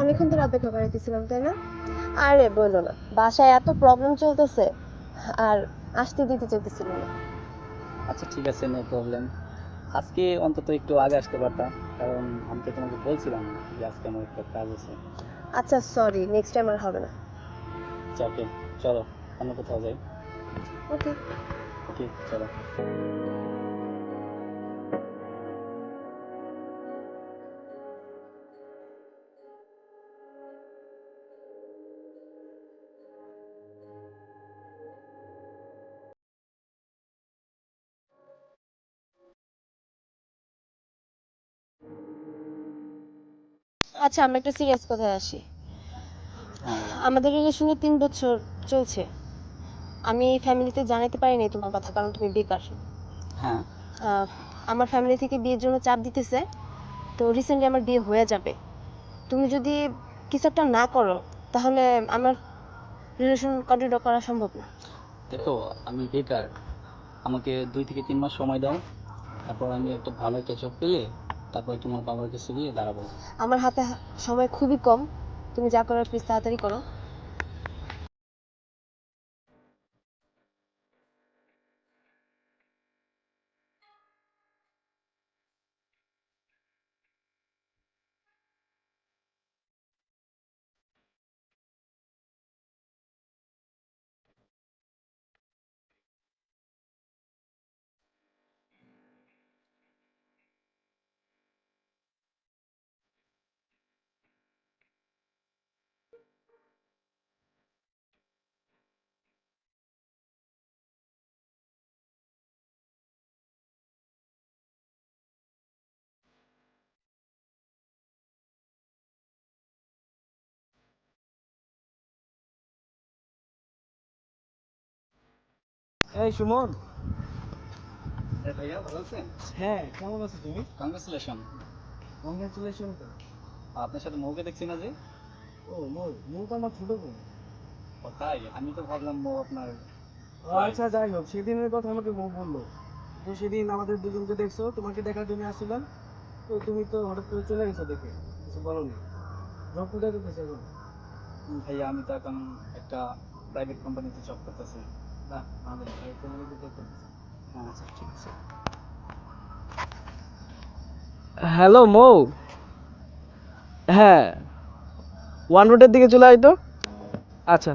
অনেকক্ষণ ধরে অপেক্ষা করাইতেছিলাম তাই না? আরে বলো না বাসায় এত প্রবলেম চলতেছে আর আসতে দিতে চাইতেছিল না। আচ্ছা ঠিক আছে নো প্রবলেম আজকে অন্তত একটু আগে আসতে পারতাম কারণ আমি তো তোমাকে বলছিলাম যে আজকে আমার একটা কাজ আছে। আচ্ছা সরি নেক্সট টাইম আর হবে না। ওকে চলো অন্য কোথাও যাই। ওকে। ওকে চলো। আচ্ছা আমরা একটা সিরিয়াস কথায় আসি? আমাদের রিলেশনে তিন বছর চলছে। আমি ফ্যামিলিতে জানাতে পারিনি তোমার কথা কারণ তুমি বেকার। হ্যাঁ। আমার ফ্যামিলি থেকে বিয়ের জন্য চাপ দিতেছে। তো রিসেন্টলি আমার বিয়ে হয়ে যাবে। তুমি যদি কিছু একটা না করো তাহলে আমার রিলেশন কন্টিনিউ করা সম্ভব না। দেখো আমি বেকার। আমাকে দুই থেকে তিন মাস সময় দাও। তারপর আমি একটা ভালো একটা জব পেলে তারপর তোমার বাবার কাছে গিয়ে দাঁড়াবো। আমার হাতে সময় খুবই কম। তুমি যা করার প্লিজ তাড়াতাড়ি করো। এই সুমন। ভাইয়া ভালো আছেন? হ্যাঁ কেমন আছো তুমি? কংগ্রেচুলেশন কংগ্রাচুলেশন আপনার সাথে মৌকে দেখছি না যে? ও মোর মোর তো আমার ছোট বোন। ও তাই? আমি তো ভাবলাম মৌ আপনার আচ্ছা যাই হোক সেদিনের কথা আমাকে মৌ বলল। তো সেদিন আমাদের দুজনকে দেখছ তোমাকে দেখার জন্য আসছিলাম। তো তুমি তো হঠাৎ করে চলে গেছো দেখে কিছু বলো নি জব কোথায় করতেছো এখন? ভাইয়া আমি তো এখন একটা প্রাইভেট কোম্পানিতে জব করতেছি। হ্যালো মৌ হ্যাঁ ওয়ান রোডের দিকে চলে আয় তো। আচ্ছা।